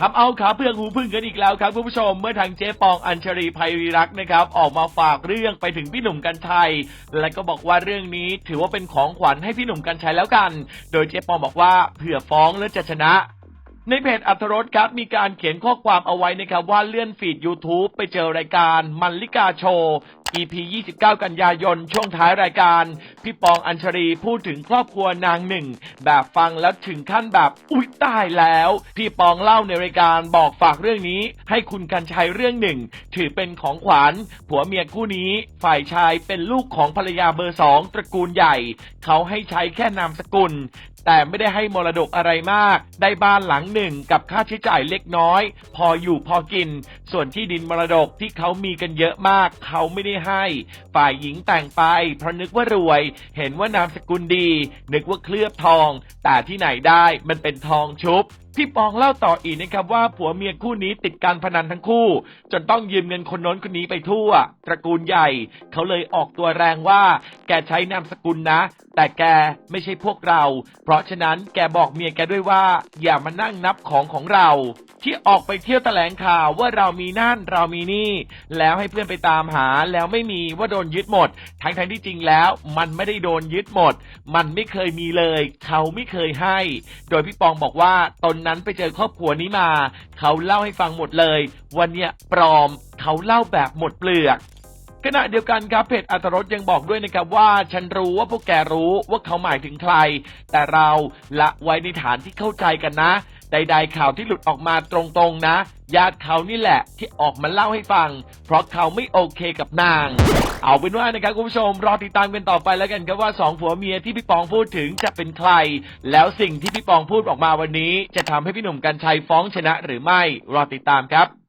ทำเอาขาเพื่องหูพึ่งกันอีกแล้วครับคุณผู้ชม เมื่อทางเจ๊ปองอัญชรีภัยรีรักษ์นะครับ ออกมาฝากเรื่องไปถึงพี่หนุ่มกัญชัย และก็บอกว่าเรื่องนี้ถือว่าเป็นของขวัญให้พี่หนุ่มกัญชัยแล้วกัน โดยเจ๊ปองบอกว่าเผื่อฟ้องแล้วจะชนะ ในเพจอัธรสครับ มีการเขียนข้อความเอาไว้นะครับ ว่าเลื่อนฟีด YouTube ไปเจอรายการมันลิกาโชว์ EP 29 กันยายน ช่วงท้ายรายการ พี่ปองอัญชรีพูดถึงครอบครัวนางหนึ่ง แบบฟังแล้วถึงขั้นแบบ อุ๊ยตายแล้ว พี่ปองเล่าในรายการบอกฝากเรื่องนี้ ให้คุณกันชัยเรื่องหนึ่ง ถือเป็นของขวัญผัวเมียคู่นี้ ฝ่ายชายเป็นลูกของภรรยาเบอร์สองตระกูลใหญ่ เขาให้ใช้แค่นามสกุล แต่ไม่ได้ให้มรดกอะไรมาก ได้บ้านหลังหนึ่งกับค่าใช้จ่ายเล็กน้อย พออยู่พอกิน ส่วนที่ดินมรดกที่เขามีกันเยอะมาก เขาไม่ได้ให้ ฝ่ายหญิงแต่งไป เพราะนึกว่ารวย เห็นว่านามสกุลดี นึกว่าเคลือบทอง แต่ที่ไหนได้มันเป็นทองชุบ พี่ปองเล่าต่ออีกนะครับว่าผัวเมียคู่นี้ติดการพนันทั้งคู่ จนต้องยืมเงินคนโน้นคนนี้ไปทั่ว ตระกูลใหญ่ เขาเลยออกตัวแรงว่า แกใช้นามสกุลนะ แต่แกไม่ใช่พวกเรา เพราะฉะนั้นแกบอกเมียแกด้วยว่า อย่ามานั่งนับของของเรา ที่ออกไปเที่ยวแถลงข่าวว่าเรามีนั่นเรามีนี่ แล้วให้เพื่อนไปตามหาแล้วไม่มีว่าโดนยึดหมด ทั้งทั้งที่จริงแล้ว มันไม่ได้โดนยึดหมด มันไม่เคยมีเลย เขาไม่เคยให้ โดยพี่ปองบอกว่าตนนั้นไปเจอครอบครัวนี้มา เขาเล่าให้ฟังหมดเลย วันเนี้ยปลอมเขาเล่าแบบหมดเปลือกขณะเดียวกันครับเพจอัตรสยังบอกด้วยนะครับว่าฉันรู้ว่าพวกแกรู้ว่าเขาหมายถึงใคร แต่เราละไว้ในฐานที่เข้าใจกันนะ ใดๆข่าวที่หลุดออกมาตรงๆนะญาติเขานี่แหละที่ออกมาเล่าให้ฟัง เพราะเขาไม่โอเคกับนาง เอาเป็นว่านะครับคุณผู้ชมรอติดตามกันต่อไปแล้วกันครับว่าสองผัวเมียที่พี่ปองพูดถึงจะเป็นใคร แล้วสิ่งที่พี่ปองพูดออกมาวันนี้ จะทำให้พี่หนุ่มกัญชัยฟ้องชนะหรือไม่ รอติดตามครับ